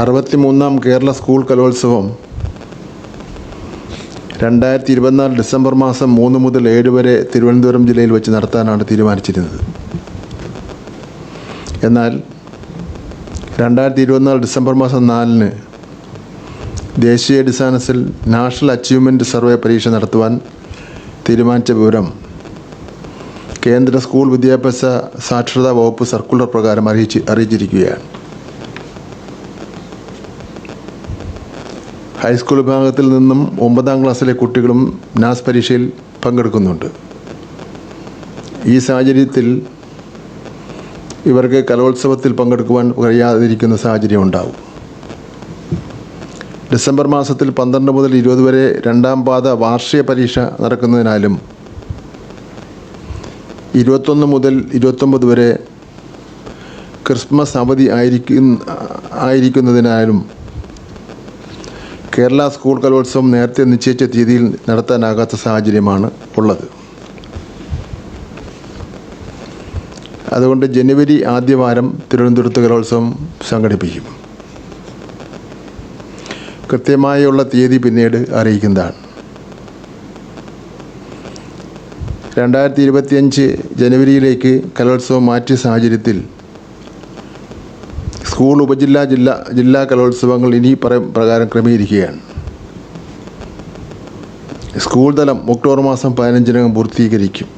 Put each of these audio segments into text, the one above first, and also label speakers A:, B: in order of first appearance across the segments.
A: അറുപത്തിമൂന്നാം Kerala school കലോത്സവം. രണ്ടായിരത്തി ഇരുപത്തിനാല് ഡിസംബർ മാസം മൂന്ന് മുതൽ ഏഴ് വരെ തിരുവനന്തപുരം ജില്ലയിൽ വെച്ച് നടത്താനാണ് തീരുമാനിച്ചിരുന്നത്. എന്നാൽ രണ്ടായിരത്തി ഇരുപത്തിനാല് ഡിസംബർ മാസം നാലിന് ദേശീയ അടിസ്ഥാനത്തിൽ നാഷണൽ അച്ചീവ്മെന്റ് സർവേ പരീക്ഷ നടത്തുവാൻ തീരുമാനിച്ച വിവരം കേന്ദ്ര സ്കൂൾ വിദ്യാഭ്യാസ സാക്ഷരതാ വകുപ്പ് സർക്കുലർ പ്രകാരം അറിയിച്ച് അറിയിച്ചിരിക്കുകയാണ്. ഹൈസ്കൂൾ വിഭാഗത്തിൽ നിന്നും ഒമ്പതാം ക്ലാസ്സിലെ കുട്ടികളും നാസ് പരീക്ഷയിൽ പങ്കെടുക്കുന്നുണ്ട്. ഈ സാഹചര്യത്തിൽ ഇവർക്ക് കലോത്സവത്തിൽ പങ്കെടുക്കുവാൻ കഴിയാതിരിക്കുന്ന സാഹചര്യം ഉണ്ടാവും. ഡിസംബർ മാസത്തിൽ പന്ത്രണ്ട് മുതൽ ഇരുപത് വരെ രണ്ടാം പാത വാർഷിക പരീക്ഷ നടക്കുന്നതിനാലും ഇരുപത്തൊന്ന് മുതൽ ഇരുപത്തൊമ്പത് വരെ ക്രിസ്മസ് അവധി ആയിരിക്കുന്ന ആയിരിക്കുന്നതിനാലും കേരള സ്കൂൾ കലോത്സവം നേരത്തെ നിശ്ചയിച്ച തീയതിയിൽ നടത്താനാകാത്ത സാഹചര്യമാണ് ഉള്ളത്. അതുകൊണ്ട് ജനുവരി ആദ്യവാരം തിരുവനന്തപുരത്ത് കലോത്സവം സംഘടിപ്പിക്കും. കൃത്യമായുള്ള തീയതി പിന്നീട് അറിയിക്കുന്നതാണ്. രണ്ടായിരത്തി ഇരുപത്തിയഞ്ച് ജനുവരിയിലേക്ക് കലോത്സവം മാറ്റിയ സാഹചര്യത്തിൽ സ്കൂൾ ഉപജില്ലാ ജില്ലാ ജില്ലാ കലോത്സവങ്ങൾ ഇനി പറയും പ്രകാരം ക്രമീകരിക്കുകയാണ്. സ്കൂൾ തലം ഒക്ടോബർ മാസം പതിനഞ്ചിനകം പൂർത്തീകരിക്കും.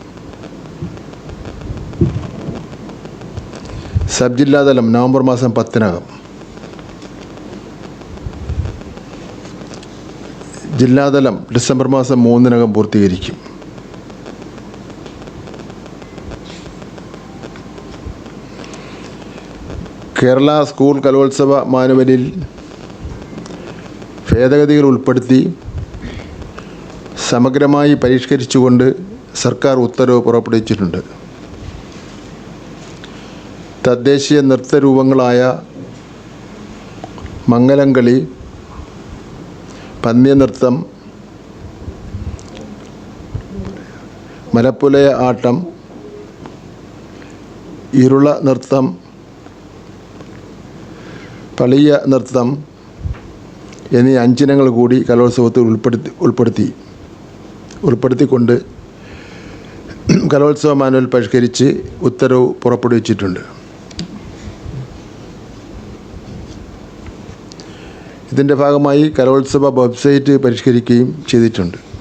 A: സബ് ജില്ലാതലം നവംബർ മാസം പത്തിനകം. ജില്ലാതലം ഡിസംബർ മാസം മൂന്നിനകം പൂർത്തീകരിക്കും. കേരള സ്കൂൾ കലോത്സവ മാനുവലിൽ ഭേദഗതികൾ ഉൾപ്പെടുത്തി സമഗ്രമായി പരിഷ്കരിച്ചുകൊണ്ട് സർക്കാർ ഉത്തരവ് പുറപ്പെടുവിച്ചിട്ടുണ്ട്. തദ്ദേശീയ നൃത്തരൂപങ്ങളായ മംഗലംകളി പന്ന്യനൃത്തം മലപ്പുലയ ആട്ടം ഇരുള നൃത്തം പളിയ നൃത്തം എന്നീ അഞ്ചിനങ്ങൾ കൂടി കലോത്സവത്തിൽ ഉൾപ്പെടുത്തി ഉൾപ്പെടുത്തി ഉൾപ്പെടുത്തിക്കൊണ്ട് കലോത്സവ മാനുവൽ പരിഷ്കരിച്ച് ഉത്തരവ് പുറപ്പെടുവിച്ചിട്ടുണ്ട്. ഇതിന്റെ ഭാഗമായി കലോത്സവ വെബ്സൈറ്റ് പരിഷ്കരിക്കുകയും ചെയ്തിട്ടുണ്ട്.